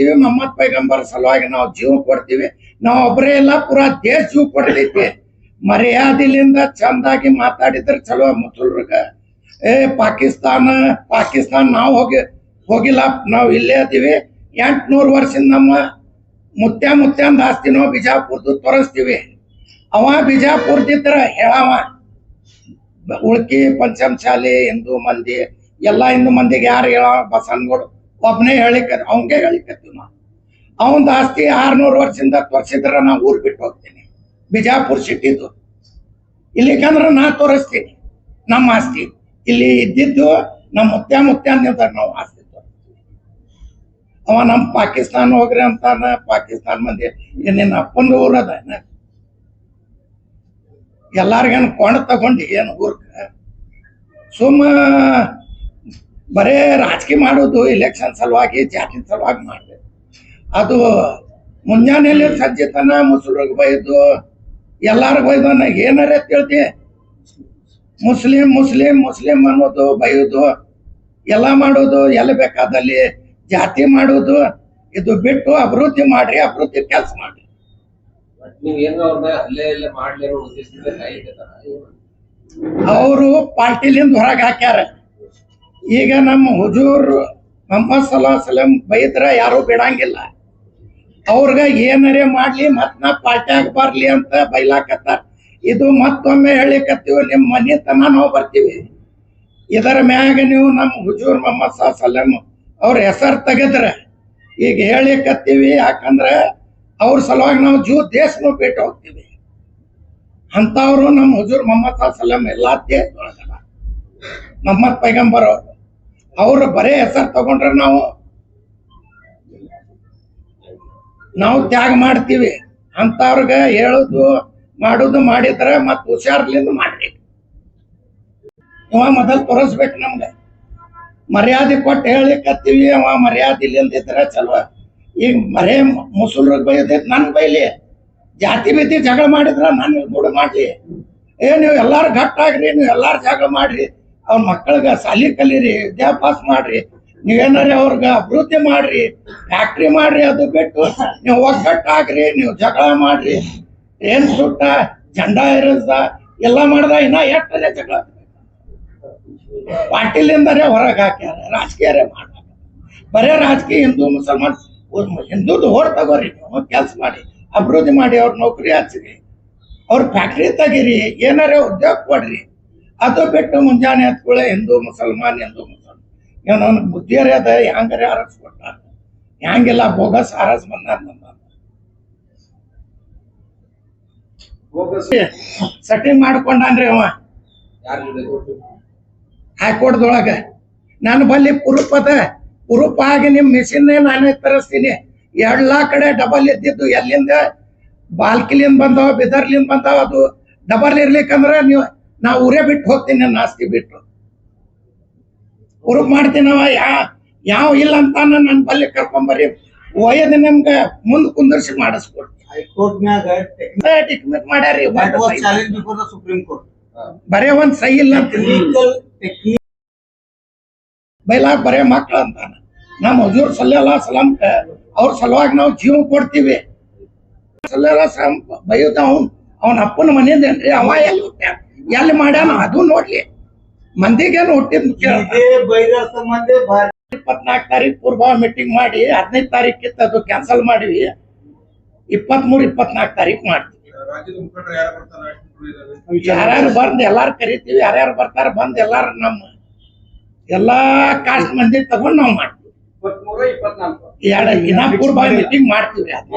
ಕೊಡ್ತೀವಿ, ಮೊಹಮ್ಮದ್ ಪೈಗಂಬರ್ ಸಲುವಾಗಿ ನಾವು ಜೀವ ಕೊಡ್ತೀವಿ. ನಾವು ಒಬ್ಬರೇ ಇಲ್ಲ, ಪೂರಾ ದೇಶ ಜೀವ ಕೊಡ್ತೈತಿ ಮರ್ಯಾದಿಲಿಂದ ಚಂದಾಗಿ ಮಾತಾಡಿದ್ರೆ ಚಲೋ ಮುಸಲ್ರಗ ಏ, ಪಾಕಿಸ್ತಾನ ಪಾಕಿಸ್ತಾನ, ನಾವು ಹೋಗಿ, ಹೋಗಿಲ್ಲ, ನಾವು ಇಲ್ಲೇ ಅದೀವಿ ಎಂಟುನೂರು ವರ್ಷದಿಂದ ನಮ್ಮ ಮುತ್ಯ ಮುತ್ಯಂದ ಆಸ್ತಿನೋ ಬಿಜಾಪುರ್ದು ತೋರಿಸ್ತೀವಿ. ಅವ ಬಿಜಾಪುರ್ದಿದ್ರ ಹೇಳವ. ಉಳ್ಕಿ ಪಂಚಮಶಾಲಿ ಹಿಂದೂ ಮಂದಿ, ಎಲ್ಲ ಹಿಂದೂ ಮಂದಿಗೆ ಯಾರು ಹೇಳ ಬಸನ್ಗಳು ಒಬ್ಬನೇ ಹೇಳಿಕ ಅವಂಗೆ ಹೇಳಿಕತ್ತೀವಿ ನಾವು ಅವಂದ ಆಸ್ತಿ ಆರ್ನೂರು ವರ್ಷದಿಂದ ತೋರಿಸಿದ್ರ ನಾ ಊರ್ ಬಿಟ್ಟು ಹೋಗ್ತೀನಿ. ಬಿಜಾಪುರ ಸಿಟಿದು. ಇಲ್ಲಿಕಂದ್ರೆ ನಾ ತೋರಿಸ್ತೀನಿ. ನಮ್ಮ ಆಸ್ತಿ. ಇಲ್ಲಿ ಇದ್ದಿದ್ದು ನಮ್ಮ ಮುತ್ಯ ಮುತ್ಯ ಅಂದಿದ್ದ ನಾವು ಆಸ್ತಿ ತೋರಿಸ್ತೀವಿ. ಅವ ನಮ್ಮ ಪಾಕಿಸ್ತಾನ ಹೋಗ್ರಿ ಅಂತಾನ, ಪಾಕಿಸ್ತಾನ ಮಂದಿ ನಿನ್ನ ಅಪ್ಪಂದು ಊರದ ಎಲ್ಲಾರ್ಗೇನು ಕೊಂಡ ತಗೊಂಡು ಏನು ಊರ್ಗ ಸುಮ್ಮ ಬರೇ ರಾಜಕೀಯ ಮಾಡೋದು ಇಲೆಕ್ಷನ್ ಸಲುವಾಗಿ ಜಾತಿ ಸಲುವಾಗಿ ಮಾಡಿದೆ. ಅದು ಮುಂಜಾನೆಯಲ್ಲಿ ಸಂಜೆ ತನ ಮುಸ್ಲಿಗೆ ಬೈದು ಎಲ್ಲಾರು ಬೈದು ನನಗೆ ಏನಾರ ತಿಳ್ತಿ? ಮುಸ್ಲಿಂ ಮುಸ್ಲಿಂ ಮುಸ್ಲಿಂ ಅನ್ನೋದು ಬೈಯೋದು ಎಲ್ಲ ಮಾಡೋದು ಎಲ್ಲಿ ಬೇಕಾದಲ್ಲಿ ಜಾತಿ ಮಾಡೋದು ಇದು ಬಿಟ್ಟು ಅಭಿವೃದ್ಧಿ ಮಾಡ್ರಿ ಅಭಿವೃದ್ಧಿ ಕೆಲಸ ಮಾಡ್ರಿ. ಅವರು ಪಾರ್ಟಿಲಿಂದ ಹೊರಗೆ ಹಾಕ್ಯಾರ. ಈಗ ನಮ್ಮ ಹುಜೂರ್ ಮೊಹಮ್ಮದ್ ಸಲಾ ಸಲಂ ಬೈದ್ರ ಯಾರು ಬಿಡಂಗಿಲ್ಲ. ಅವ್ರಿಗೆ ಏನರೇ ಮಾಡ್ಲಿ ಮತ್ ನಾ ಪಾರ್ಟ್ಯಾಗ ಬರ್ಲಿ ಅಂತ ಬೈಲಾಕತ್ತಾರ. ಇದು ಮತ್ತೊಮ್ಮೆ ಹೇಳಿಕತ್ತೀವಿ ನಿಮ್ಮ ಮನೆ ತನ ನಾವು ಬರ್ತೀವಿ. ಇದರ ಮ್ಯಾಗ ನೀವು ನಮ್ಮ ಹುಜೂರ್ ಮೊಹಮ್ಮದ್ ಸಾ ಸಲಂ ಅವ್ರ ಹೆಸರು ತೆಗೆದ್ರ. ಈಗ ಹೇಳಿಕತ್ತೀವಿ, ಯಾಕಂದ್ರೆ ಅವ್ರ ಸಲುವಾಗಿ ನಾವು ಜೂ ದೇಶನೂ ಬಿಟ್ಟು ಹೋಗ್ತೀವಿ. ಅಂಥವ್ರು ನಮ್ಮ ಹುಜೂರ್ ಮೊಹಮ್ಮದ್ ಸಾ ಸಲಂ ಎಲ್ಲ ದೇಶದೊಳಗಲ್ಲ ಮೊಹಮ್ಮದ್ ಪೈಗಂಬರ್ ಅವರು. ಅವ್ರ ಬರೇ ಹೆಸರು ತಗೊಂಡ್ರೆ ನಾವು ನಾವು ತ್ಯಾಗ ಮಾಡ್ತೀವಿ. ಅಂತವ್ರಿಗೆ ಹೇಳುದು, ಮಾಡೋದು, ಮಾಡಿದ್ರೆ ಮತ್ತೆ ಹುಷಾರ್ಲಿಂದ ಮಾಡ್ಬೇಕು. ಇವ ಮೊದಲು ತೋರಿಸ್ಬೇಕು ನಮ್ಗೆ. ಮರ್ಯಾದೆ ಕೊಟ್ಟು ಹೇಳಿಕತ್ತೀವಿ, ಅವ ಮರ್ಯಾದೆ ಇಲ್ಲಿಂದಿದ್ರೆ ಚಲೋ. ಈಗ ಮರೇ ಮುಸುಲ್ರಿಗೆ ಬೈದೈತೆ ನನ್ ಬೈಲಿ. ಜಾತಿ ಭೀತಿ ಜಗಳ ಮಾಡಿದ್ರ ನಾನು ದುಡ್ಡು ಮಾಡ್ಲಿ. ಏ, ನೀವು ಎಲ್ಲಾರು ಗಟ್ಟಾಗ್ರಿ ನೀವು ಎಲ್ಲಾರು ಜಗಳ ಮಾಡ್ರಿ. ಅವ್ರ ಮಕ್ಕಳಿಗೆ ಸಾಲಿ ಕಲೀರಿ ವಿದ್ಯಾಭ್ಯಾಸ ಮಾಡ್ರಿ. ನೀವೇನಾರ ಅವ್ರಿಗೆ ಅಭಿವೃದ್ಧಿ ಮಾಡ್ರಿ ಫ್ಯಾಕ್ಟ್ರಿ ಮಾಡ್ರಿ ಅದು ಬಿಟ್ಟು ನೀವು ಒಗ್ಗಟ್ಟಾಗ್ರಿ ನೀವು ಜಗಳ ಮಾಡ್ರಿ. ಏನ್ ಸುಟ್ಟ, ಜಂಡ ಇರಿಸ್ದ ಎಲ್ಲ ಮಾಡ್ದ, ಇನ್ನ ಎಷ್ಟೇ ಜಗಳ. ಪಾಟೀಲಿಂದರೇ ಹೊರಗೆ ಹಾಕ್ಯಾರ, ರಾಜಕೀಯರೇ ಮಾಡ ಬರೇ ರಾಜಕೀಯ ಹಿಂದೂ ಮುಸಲ್ಮಾನ್ ಹಿಂದೂದು ಹೋರ್ ತಗೋರಿ, ನೀವು ಕೆಲಸ ಮಾಡಿ, ಅಭಿವೃದ್ಧಿ ಮಾಡಿ, ಅವ್ರ ನೌಕರಿ ಹಚ್ಚಿರಿ. ಅವ್ರ ಫ್ಯಾಕ್ಟ್ರಿ ತೆಗೀರಿ, ಏನಾರೇ ಉದ್ಯೋಗ ಕೊಡ್ರಿ. ಅದು ಬಿಟ್ಟು ಮುಂಜಾನೆ ಹತ್ಕೊಳ್ಳೆ ಹಿಂದೂ ಮುಸಲ್ಮಾನ್ ಹಿಂದೂ ಮುಸಲ್ಮಾನ್. ಇವನು ಅವ್ನ ಬುದ್ಧಿಯರೇ ಅದ ಹ್ಯಾಂಗರೇ ಆರಿಸ್ಕೊಟ್ಟ ಹ್ಯಾಂಗೆಲ್ಲ ಬೋಗಸ್ ಆರಸ್ ಬಂದಾರ ಸೆಟ್ಟಿಂಗ್ ಮಾಡ್ಕೊಂಡಾನ್ರಿ ಅವ. ಹೈಕೋರ್ಟ್ದೊಳಗ. ನಾನು ಬಲ್ಲಿ ಪುರುಪ್ ಅದ. ಪ್ರೂಫ್ ಆಗಿ ನಿಮ್ ಮಿಷಿನ್ನೇ ನಾನೇ ತರಿಸ್ತೀನಿ. ಎಲ್ಲಾ ಕಡೆ ಡಬಲ್ ಇದ್ದಿದ್ದು ಎಲ್ಲಿಂದ? ಬಾಲ್ಕಿಲಿಂದ ಬಂದಾವ ಬಿದರ್ಲಿಂದ ಬಂದಾವ ಅದು ಡಬಲ್ ಇರ್ಲಿಕ್ಕಂದ್ರ ನೀವು ನಾ ಊರೇ ಬಿಟ್ಟು ಹೋಗ್ತೀನಿ ನನ್ನ ಆಸ್ತಿ ಬಿಟ್ಟು. ಪ್ರೂಫ್ ಮಾಡ್ತೀನವ ಯಾ ಯಾವ ಇಲ್ಲ ಅಂತ ನನ್ನ ಬಲ್ಲಿ ಕರ್ಕೊಂಬರ್ರಿ ಒಯ್ಯದ ನಿಮ್ಗೆ ಮುಂದ್ ಕುಂದರ್ಸಿ ಮಾಡಿಸ್ಕೊಡ್ತೀನಿ ಟಿಕ್ಮಿಟ್ ಮಾಡ್ಯಾರಿ. ಬರೇ ಒಂದ್ ಸೈ ಇಲ್ಲ ಅಂತ. ಬೈಲಾಕ್ ಬರೇ ಮಕ್ಳು ಅಂತಾನ ನಮ್ಮ ಹಜೂರ್ ಸಲ್ಲೆಲ್ಲ ಸಲಾಮ್ಕ ಅವ್ರ ಸಲುವಾಗಿ ನಾವು ಜೀವ ಕೊಡ್ತೀವಿ. ಸಲ್ಲೆಲ್ಲ ಸಲಾಮ್ ಬೈಯುತ್ತ ಅವ್ನ್ ಅವನ ಅಪ್ಪನ ಮನೆಯದೇನ್ರಿ? ಅವ ಎಲ್ಲಿ ಹುಟ್ಟ್ಯಾನ? ಎಲ್ಲಿ ಮಾಡ್ಯಾನ? ಅದು ನೋಡ್ಲಿ. ಮಂದಿಗೇನು ಹುಟ್ಟಿದ್ ಇಪ್ಪತ್ನಾಲ್ಕು ತಾರೀಕು ಪೂರ್ವ ಮೀಟಿಂಗ್ ಮಾಡಿ ಹದಿನೈದು ತಾರೀಕಿತ್ತು ಅದು ಕ್ಯಾನ್ಸಲ್ ಮಾಡಿವಿ. ಇಪ್ಪತ್ಮೂರು ಇಪ್ಪತ್ನಾಲ್ಕು ತಾರೀಕು ಮಾಡ್ತೀವಿ. ರಾಜ್ಯದ ಮುಖಂಡರು ಯಾರು ಬರ್ತಾರೆ? ಅಷ್ಟು ಯಾರ್ಯಾರು ಬಂದ್ ಎಲ್ಲಾರು ಕರಿತೀವಿ ಯಾರ್ಯಾರು ಬರ್ತಾರೆ ಬಂದ್ ಎಲ್ಲಾರು ನಮ್ಮ ಎಲ್ಲಾ ಕಾಸ್ಟ್ ಮಂದಿ ತಗೊಂಡ್ ನಾವು ಮಾಡ್ತೀವಿ. ಇಪ್ಪತ್ಮೂರು ಇಪ್ಪತ್ನಾಲ್ಕು. ಎರಡು ದಿನ ಪೂರ್ವ ಮೀಟಿಂಗ್ ಮಾಡ್ತೀವಿ. ಅದು